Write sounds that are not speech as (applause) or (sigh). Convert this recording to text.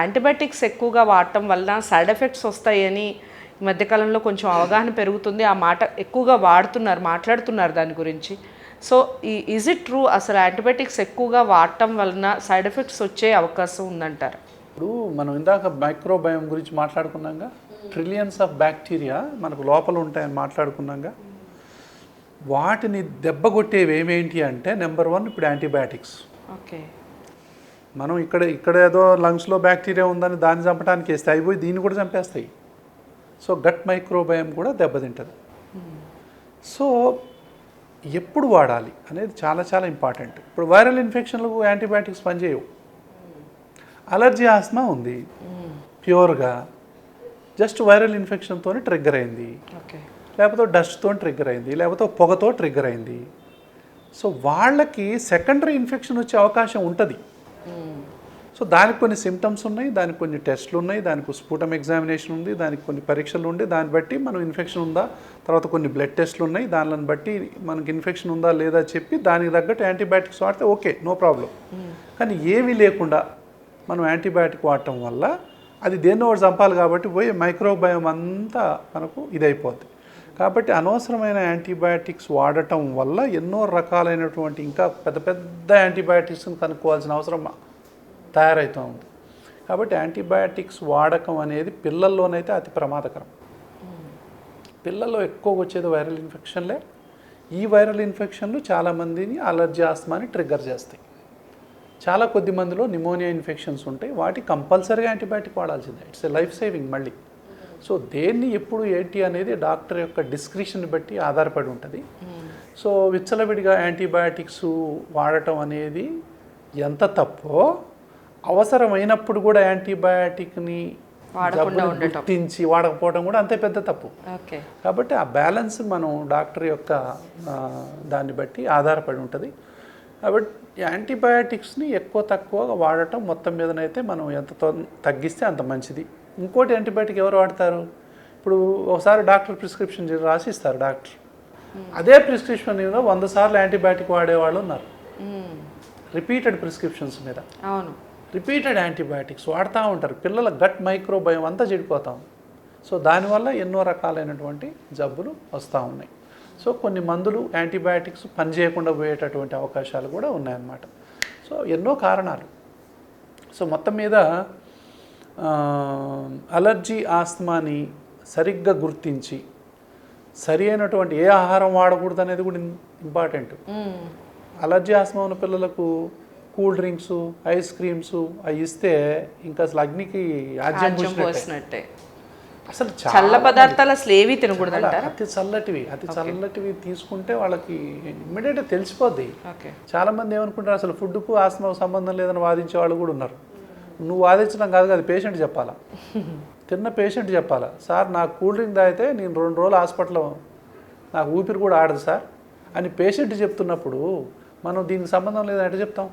Antibiotics ఎక్కువగా వాడటం వలన సైడ్ ఎఫెక్ట్స్ వస్తాయని ఈ మధ్యకాలంలో కొంచెం అవగాహన పెరుగుతుంది. ఆ మాట ఎక్కువగా వాడుతున్నారు మాట్లాడుతున్నారు దాని గురించి. సో ఈ ఈజ్ ఇట్ ట్రూ అసలు యాంటీబయాటిక్స్ ఎక్కువగా వాడటం వలన సైడ్ ఎఫెక్ట్స్ వచ్చే అవకాశం ఉందంటారు. ఇప్పుడు మనం ఇందాక మైక్రోబయం గురించి మాట్లాడుకున్నాగా. ట్రిలియన్స్ ఆఫ్ బ్యాక్టీరియా మనకు లోపల ఉంటాయని మాట్లాడుకున్నాగా. వాటిని దెబ్బ కొట్టేవి ఏమేంటి అంటే నెంబర్ వన్ ఇప్పుడు యాంటీబయాటిక్స్. ఓకే. మనం ఇక్కడ ఇక్కడ ఏదో లంగ్స్లో బ్యాక్టీరియా ఉందని దాన్ని చంపడానికి వేస్తే అయిపోయి దీన్ని కూడా చంపేస్తాయి. సో గట్ మైక్రోబయం కూడా దెబ్బతింటుంది. సో ఎప్పుడు వాడాలి అనేది చాలా చాలా ఇంపార్టెంట్. ఇప్పుడు వైరల్ ఇన్ఫెక్షన్లకు యాంటీబయాటిక్స్ పనిచేయవు. అలర్జీ ఆస్మా ఉంది. ప్యూర్గా జస్ట్ వైరల్ ఇన్ఫెక్షన్తో ట్రిగ్గర్ అయింది. లేకపోతే డస్ట్తో ట్రిగ్గర్ అయింది. లేకపోతే పొగతో ట్రిగ్గర్ అయింది. సో వాళ్ళకి సెకండరీ ఇన్ఫెక్షన్ వచ్చే అవకాశం ఉంటుంది. సో దానికి కొన్ని సిమ్టమ్స్ ఉన్నాయి దానికి కొన్ని టెస్ట్లు ఉన్నాయి దానికి స్ఫూటం ఎగ్జామినేషన్ ఉంది దానికి కొన్ని పరీక్షలు ఉండి దాన్ని బట్టి మనం ఇన్ఫెక్షన్ ఉందా తర్వాత కొన్ని బ్లడ్ టెస్ట్లు ఉన్నాయి దానిని బట్టి మనకి ఇన్ఫెక్షన్ ఉందా లేదా చెప్పి దానికి తగ్గట్టు యాంటీబయాటిక్స్ వాడితే ఓకే నో ప్రాబ్లం కానీ ఏమీ లేకుండా మనం యాంటీబయాటిక్ వాడటం వల్ల అది దేన్నో ఒకటి చంపాలి కాబట్టి పోయి మైక్రోబయం అంతా మనకు ఇదైపోద్ది. కాబట్టి అనవసరమైన యాంటీబయాటిక్స్ వాడటం వల్ల ఎన్నో రకాలైనటువంటి ఇంకా పెద్ద పెద్ద యాంటీబయాటిక్స్ని కనుక్కోవాల్సిన అవసరం తయారవుతూ ఉంది. కాబట్టి యాంటీబయాటిక్స్ వాడకం అనేది పిల్లల్లోనైతే అతి ప్రమాదకరం. పిల్లల్లో ఎక్కువ వచ్చేది వైరల్ ఇన్ఫెక్షన్లే. ఈ వైరల్ ఇన్ఫెక్షన్లు చాలామందిని అలర్జీ ఆస్మాని ట్రిగ్గర్ చేస్తాయి. చాలా కొద్ది మందిలో నిమోనియా ఇన్ఫెక్షన్స్ ఉంటాయి. వాటి కంపల్సరీగా యాంటీబయాటిక్ వాడాల్సిందే. ఇట్స్ ఎ లైఫ్ సేవింగ్ మళ్ళీ. సో దేన్ని ఎప్పుడు ఏంటి అనేది డాక్టర్ యొక్క డిస్క్రిప్షన్ బట్టి ఆధారపడి ఉంటుంది. సో విచ్చలవిడిగా యాంటీబయాటిక్స్ వాడటం అనేది ఎంత తప్పో అవసరమైనప్పుడు కూడా యాంటీబయాటిక్ని గుర్తించి వాడకపోవడం కూడా అంతే పెద్ద తప్పు. కాబట్టి ఆ బ్యాలెన్స్ మనం డాక్టర్ యొక్క దాన్ని బట్టి ఆధారపడి ఉంటుంది. కాబట్టి యాంటీబయాటిక్స్ని ఎక్కువ తక్కువ వాడటం మొత్తం మీదనైతే మనం ఎంత తగ్గిస్తే అంత మంచిది. ఇంకోటి యాంటీబయాటిక్ ఎవరు వాడతారు? ఇప్పుడు ఒకసారి డాక్టర్ ప్రిస్క్రిప్షన్ రాసి ఇస్తారు డాక్టర్. అదే ప్రిస్క్రిప్షన్ మీద వంద సార్లు యాంటీబయాటిక్ వాడేవాళ్ళు ఉన్నారు. రిపీటెడ్ ప్రిస్క్రిప్షన్స్ మీద. అవును. రిపీటెడ్ యాంటీబయాటిక్స్ వాడుతూ ఉంటారు. పిల్లల గట్ మైక్రోబయం అంతా చెడిపోతాం సో దానివల్ల ఎన్నో రకాలైనటువంటి జబ్బులు వస్తూ ఉన్నాయి. సో కొన్ని మందులు యాంటీబయాటిక్స్ పనిచేయకుండా పోయేటటువంటి అవకాశాలు కూడా ఉన్నాయన్నమాట. సో ఎన్నో కారణాలు. సో మొత్తం మీద అలర్జీ ఆస్తమాని సరిగ్గా గుర్తించి సరి అయినటువంటి ఏ ఆహారం వాడకూడదు అనేది కూడా ఇంపార్టెంట్. అలర్జీ ఆస్మా ఉన్న పిల్లలకు కూల్ డ్రింక్స్ ఐస్ క్రీమ్స్ అవి ఇస్తే ఇంకా అసలు అగ్నికి ఆజ్యం పూసినట్టే. అసలు చల్ల చాలా పదార్థాలు అసలు ఏవి తినకూడదు అతి చల్లటివి అతి చల్లటివి తీసుకుంటే వాళ్ళకి ఇమ్మీడియట్గా తెలిసిపోద్ది. చాలా మంది ఏమనుకుంటారు అసలు ఫుడ్కు ఆస్మాకు సంబంధం లేదని వాదించే వాళ్ళు కూడా ఉన్నారు. నువ్వు వాదించడం కాదు కదా పేషెంట్ చెప్పాలా? (laughs) తిన్న పేషెంట్ చెప్పాలా? సార్ నాకు కూల్ డ్రింక్ తాగితే నేను రెండు రోజులు హాస్పిటల్లో నాకు ఊపిరి కూడా ఆడదు సార్ అని పేషెంట్ చెప్తున్నప్పుడు మనం దీనికి సంబంధం లేదని ఎట్లా చెప్తాం?